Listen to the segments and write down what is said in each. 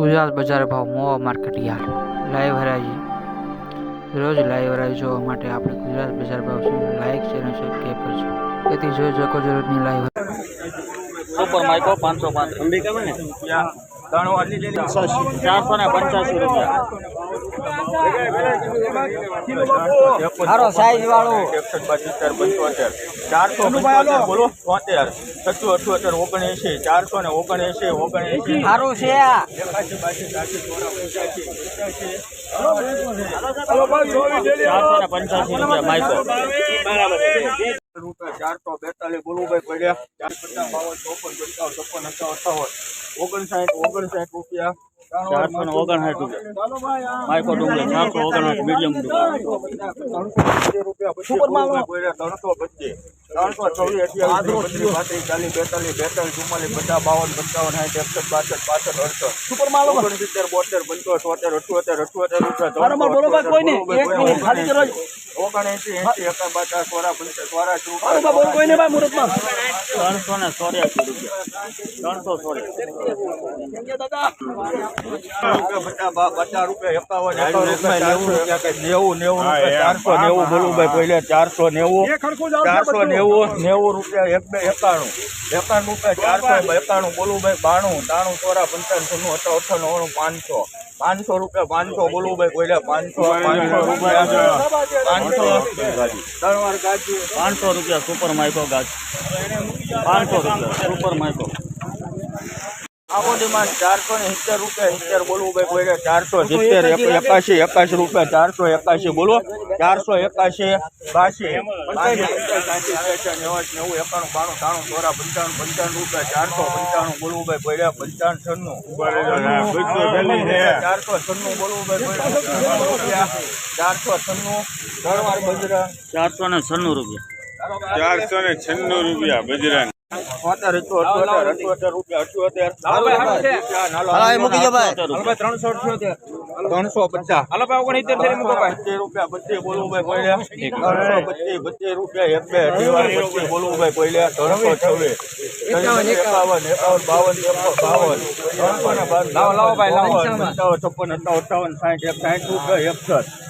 ગુજરાત બજાર ભાવ મોવા market yard live હરાજી. રોજ લાઈવ હરાજી જોવા માટે આપણે ગુજરાત બજાર ભાવ શું લાઈક ચેનલ સબસ્ક્રાઈબ કરજો. તેથી જોઈ શકો જરૂરની લાઈવ સુપર માઇકો પાંચસો પાંચ અંબિકા ને ચારસો ને પંચ્યાસી રૂપિયા. હારો સાઈઝ ચારસો પંચોતેર બોલો તોતેર છસો અઠ્યોતેર ઓગણએંશી ચારસો ને ઓગણએંશી ચારસો બેતાલીસ બોલુભાઈ પડ્યા ચાર બાવન ચોપન પંચાવન છપ્પન અઠાવન ઓગણસાઠ ઓગણસાઠ રૂપિયા ચારસો ને ઓગણસાઠ રૂપિયા. માઇકો ડુંગળી ચારસો ઓગણસાઠ મીડિયમ ત્રણસો પચીસ. ત્રણસો ચોવીસ અઠ્યાવીસ પાંત્રીસ ચાલીસ બેતાલીસ બેતાલીસ ચુમ્માલીસ પચાસ બાવન પંચાવન સાઠ એકસઠ બાસઠ પાસઠ અડસઠ. સુપર માલ ઓગણસિત્તેર બોતેર પંચોતેર તોતેર અઠ્યોતેર અઠ્યોતેર. ઓગણએંસી એંસી એકાવન સોળા પંચાસ મુહૂર્તમાં. ત્રણસો ને ચોર્યાસી રૂપિયા. ત્રણસો ચોર્યાસી. પચાસ નેવું નેવું ચારસો નેવું પહેલે ચારસો નેવું ચારસો નેવું નેવું રૂપિયા એક બે એકાણું એકાણું રૂપિયા ચારસો એકાણું બોલું ભાઈ બાણું ત્રાણું ચોરા પંચાવન છન્નું અઠો અઠાણું પાંચસો પાંચસો રૂપિયા પાંચસો બોલું ભાઈ પહેલે પાંચસો પાંચસો રૂપિયા પાંચસો પાંચસો રૂપિયા સુપર માઇકો ગાજ પાંચસો રૂપિયા સુપર માઇકો આખો ડિમાન્ડ ચારસો ને સિત્તેર રૂપિયા સિત્તેર બોલવું ભાઈ કોઈ ચારસો સિત્તેર એકાશી એકાશી રૂપિયા ચારસો એકાશી બોલો. ચારસો એકાશી બાસી. નેવું એકાણું બાણું ત્રાણું ચોરા પંચાણું પંચાણું રૂપિયા ચારસો પંચાણું બોલવું ભાઈ પડ્યા પંચાણું છન્નું ચારસો છન્નું બોલવું ભાઈ રૂપિયા ચારસો છન્નું. ત્રણ વાર બજરા. ચારસો ને છન્નું રૂપિયા. ચારસો ને છન્નું રૂપિયા બજરાન. ત્રણસો પચાસ. બાવન બાવન. ત્રણસો ને બાર. લાવો લાવો લાવો. પંચાવન છપ્પન અઠાવન સાઠ એક સાઠ રૂપિયા એકસઠ.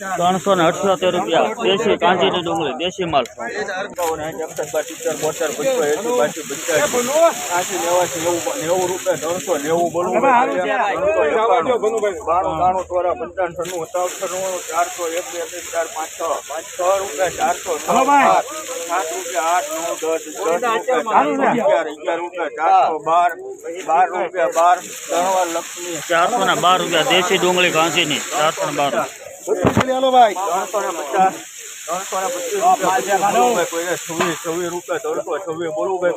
ત્રણસો ને અઠસોતેર રૂપિયા. દેશી કાંજીની ડુંગળી, દેશી માલ. ત્રણસો નેવું ચારસો એક ચાર પાંચ છ પાંચ છ રૂપિયા ચારસો સાત રૂપિયા આઠ નવ દસ દસ રૂપિયા અગિયાર રૂપિયા ચારસો બાર બાર રૂપિયા બાર ત્રણ વાર લક્ષ્મી ચારસો ને બાર રૂપિયા. દેશી ડુંગળી કાંચીની ચારસો બાર ત્રણસો ને પચાસ ત્રણસો ને પચીસ. છવ્વીસ છવ્વીસ રૂપિયા ત્રણસો છવ્વીસ બોલવું ભાઈ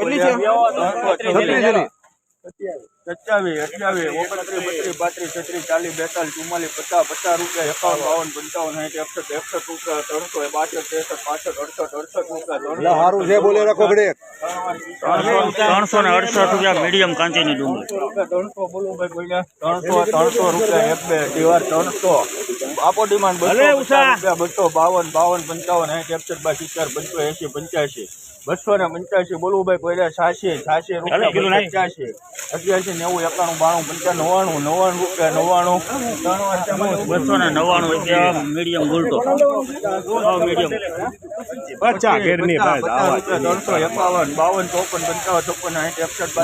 સત્યાવીસ અઠ્યાવીસ ઓગણત્રીસ બત્રીસ પાંત્રીસ છત્રીસ ચાલીસ બેતાલીસ ચુમ્માલીસ પચાસ પચાસ રૂપિયા એકાવન બાવન પંચાવન સાઠ એકસઠ એકસઠ રૂપિયા ત્રણસો બાસઠ ત્રેસઠ પાસઠ અડસઠ અડસઠ રૂપિયા સારું છે બોલે રાખો ત્રણસો ને અડસઠ રૂપિયા મીડિયમ કાંચીની ડુંગળી. ત્રણસો બોલું ભાઈ બોલ્યા ત્રણસો ત્રણસો રૂપિયા એક બે દિવાર ત્રણસો. આપો ડિમાન્ડ બસો રૂપિયા બસો બાવન બાવન પંચાવન એકસઠ બાય સિત્તેર પંચો એસી પંચ્યાસી બસો ને પંચ્યાસી બોલવું ભાઈ છ્યાસી છ્યાસી રૂપિયા પંચ્યાસી અઠ્યાસી નેવું એકાણું બાણું પંચાવન નવ્વાણું નવ્વાણું રૂપિયા નવ્વાણું બસો ને નવ્વાણું મીડિયમ બોલતો મીડિયમ ત્રણસો એકાવન બાવન ચોપન પંચાવન ચોપન સાઠ એકસઠ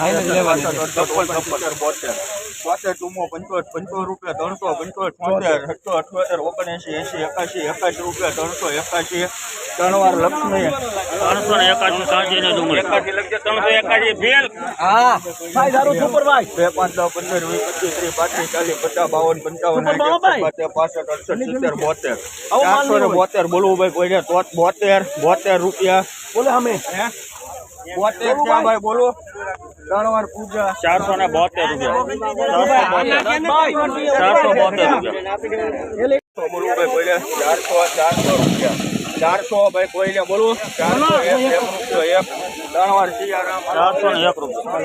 બાસઠ છપ્પન છપ્પન બોતેર બોતેર ચુમ્મો પંચોત પંચોતેર રૂપિયા ત્રણસો પંચોત છોતેર અઠસો અઠ્યોતેર ઓગણએસી એસી એકાશી એકાશી રૂપિયા ત્રણસો એકાશી ત્રણ વાર લક્ષ્મી ત્રણસો ને એકાશી ને ડુંગળી. એકાશી લખજે ત્રણસો એકાશી ફેલ હા. ભાઈ સારું સુપર ભાઈ બે પાંચ દસ પંદર વીસ પચીસ ત્રીસ પાંત્રીસ ચાલીસ પચાસ બાવન પંચાવન સાઠ પાસઠ અડસઠ સિત્તેર બોતેર. ચારસો ને બોતેર બોલવું ભાઈ કોઈ ને તોત બોતેર બોતેર રૂપિયા. બોલો અમે બોતેર ક્યાં ભાઈ બોલો. ત્રણ વાર પૂજા ચારસો ને બોતેર રૂપિયા ચારસો બોતેર રૂપિયા ચારસો ચારસો રૂપિયા ચારસો ભાઈ કોઈને બોલું ચારસો એક એક ત્રણ વાર સિયારામ ચારસો ને એક રૂપિયા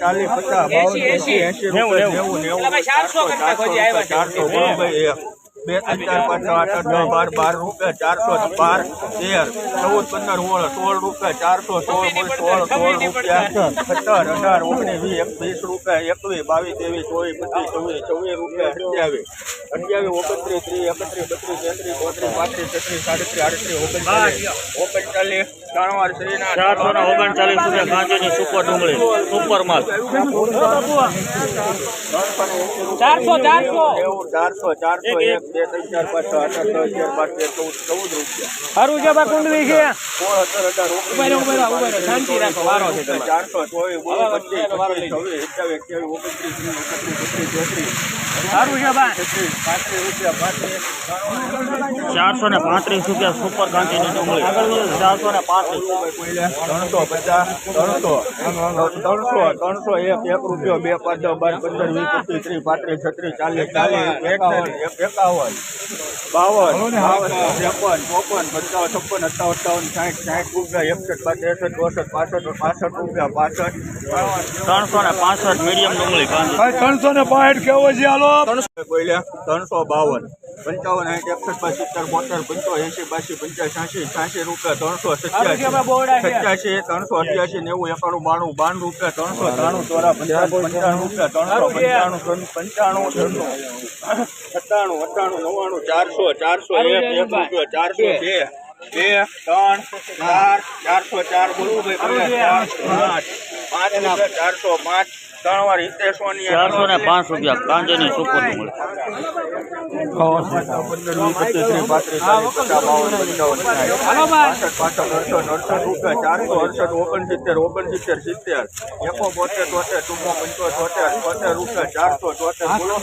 ચાલીસ પચાસ બાવન એસી એસી નેવું નેવું નેવું ચારસો ચારસો ભાઈ એક બે ત્રણ ચાર પાંચ આઠ નવ બાર બાર રૂપિયા, ચારસો બાર, તેર, ચૌદ, પંદર, સોળ સોળ રૂપિયા, ચારસો સોળ સોળ સોળ રૂપિયા, સત્તર, અઢાર, ઓગણીસ, વીસ, એકવીસ રૂપિયા, એકવીસ, બાવીસ, ત્રેવીસ, ચોવીસ, પચીસ, ચોવીસ ચોવીસ રૂપિયા અઠ્યાવીસ અઠ્યાવીસ ઓગણત્રીસ ત્રીસ એકત્રીસ બત્રીસ તેત્રીસ ચોત્રીસ પાંત્રીસ છત્રીસ સાડત્રીસ આડત્રીસ ઓગણચાલીસ. ઓગણચાલીસ ત્રણ વાર શ્રીના ચારસો ને ઓગણચાલીસ રૂપિયા ગાંધીની સુપર ડુંગળી સુપર માલ. ચારસો ચારસો. ચારસો ચારસો એક બે ત્રણ ચાર પાંચ છ આઠ આઠ નવ અગિયાર બાર તેર ચૌદ ચૌદ રૂપિયા. સારું છે બા કુંડલી છે. સોળ સત્તર અઢાર ઓગણીસ શાંતિ રાખો વારો છે ચારસો ચોવીસ બોલો પચીસ પચીસ છવ્વીસ સત્યાવીસ અઠ્યાવીસ ઓગણત્રીસ ત્રીસ એકત્રીસ. ચારસો ને પાંત્રીસ રૂપિયા સુપર ડુંગળી ચારસો ને પાંત્રીસ. ત્રણસો પચાસ ત્રણસો ત્રણસો ત્રણસો એક એક રૂપિયો બે પાંચ બાર પંદર વીસ પચીસ ત્રીસ પાંત્રીસ છત્રીસ ચાલીસ ચાલીસ એકાવન એકાવન બાવન ત્રેપન ચોપન પંચાવન છપ્પન અઠાવન અઠાવન સાઠ સાઠ રૂપિયા એકસઠ ત્રેસઠ ચોસઠ પાસઠ પાસઠ રૂપિયા પાસઠ. ત્રણસો ને પાસઠ મીડિયમ ડુંગળી ત્રણસો ને પાંઠ કેવો છે હાલો? ત્રણસો બાવન. પંચાવન સાઠ એકસઠ બાર સિત્તેર બોતેર પંચો એંશી બાસી પંચાસ છ્યાસી છ્યાસી રૂપિયા ત્રણસો સત્યાસી. સત્યાસી ત્રણસો અઠ્યાસી નેવું એકાણું બાણું બાણું રૂપિયા ત્રણસો ત્રાણું ચોરા પંચાણું પંચાણું રૂપિયા ત્રણસો પંચાણું પંચાણું ત્રણસો સત્તાણું અઠ્ઠાણું નવ્વાણું ચારસો ચારસો એક એક રૂપિયો ચારસો બે. બે. ત્રણ ચાર ચારસો ચાર બોલવું ભાઈ આઠ પાંચ રૂપિયા ચારસો પાંચ ત્રણ વાર હિતેશો ની ચારસો ને પાંચ રૂપિયા સુપર પાસઠ પાસઠ અડસઠ અડસઠ રૂપિયા ચારસો અડસઠ ઓગણસિત્તેર ઓગણસિત્તેર સિત્તેર એકો બોતેર તોતેર ચુમ્મો પંચો ચોતેર ચોતેર રૂપિયા ચારસો ચોતેર બોલો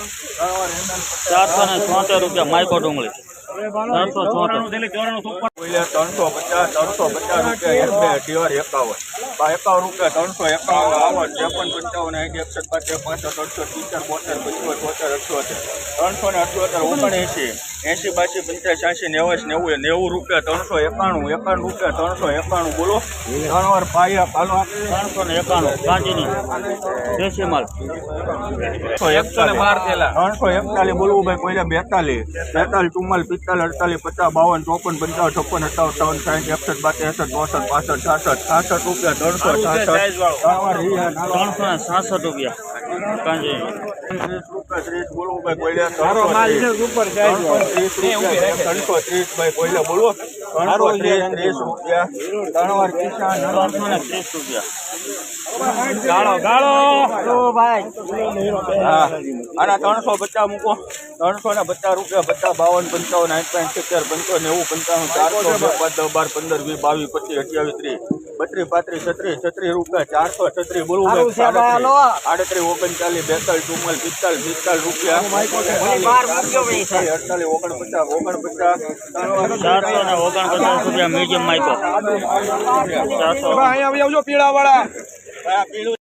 ચારસો ને છોતેર. રૂપિયા માઇકો ડુંગળી ત્રણસો ચોરાણું ત્રણસો પચાસ ત્રણસો પચાસ રૂપિયા એક બે અઢીવાર એકાવન. એકાવન રૂપિયા ત્રણસો એકાવન બાવન ત્રેપન પંચાવન એક એકસઠ પાંચ પાસઠ અડસઠ સિત્તેર બોતેર પંચોતેર ચોતેર અઠ્યોતેર. ત્રણસો ને અઠ્યોતેર ઓગણએંસી એંસી બાસી પંચાસ છ્યાસી નેવાસ નેવું નેવું રૂપિયા ત્રણસો એકાણું એકાણું રૂપિયા ત્રણસો એકાણું બોલો. ત્રણવાર પાયા પાલો ત્રણસો ને એકાણું ગાંધીની. દેશી માલ. ત્રણસો એકતાલીસ. બોલવું ભાઈ પહેલા બેતાલીસ. બેતાલીસ ચુમ્માલીસ પિસ્તાલીસ અડતાલીસ પચાસ બાવન ચોપન પંચાવન છપ્પન અઠાવન અઠાવન સાઠ એકસઠ બાકી એકસઠ ચોસઠ પાસઠ છાસઠ છાસઠ રૂપિયા ત્રણસો સાસઠ રૂપિયા. કાંજી. ત્રીસ ત્રીસ બોલવું ભાઈ પહેલા ત્રણસો ત્રીસ ત્રીસ ત્રણસો ત્રીસ ભાઈ પહેલા બોલો. ત્રણસો ત્રીસ ત્રીસ. રૂપિયા. ત્રણ વાર કિસાન ત્રણસો ને ત્રીસ રૂપિયા. હા આના ત્રણસો પચાસ મૂકો. ત્રણસો ને પચાસ રૂપિયા પચાસ બાવન પંચાવન આઠ પાંચ સિત્તેર પંચો નેવું પંચાવન ચારસો બે પાંચ દસ બાર પંદર વીસ બાવીસ પચીસ અઠ્યાવીસ ત્રીસ બત્રીસ પાંત્રીસ છત્રીસ છત્રીસ રૂપિયા ચારસો છત્રીસ બોલવું આડત્રીસ ઓગણચાલીસ બેતાલીસ ચુમ્માલીસ પિસ્તાલીસ પિસ્તાલીસ રૂપિયા. અડતાલીસ ઓગણપચાસ ઓગણપચાસ ચારસો ને ઓગણપચાસ રૂપિયા મીડિયમ માઇકો ચારસો. પીળા વાળા પીળું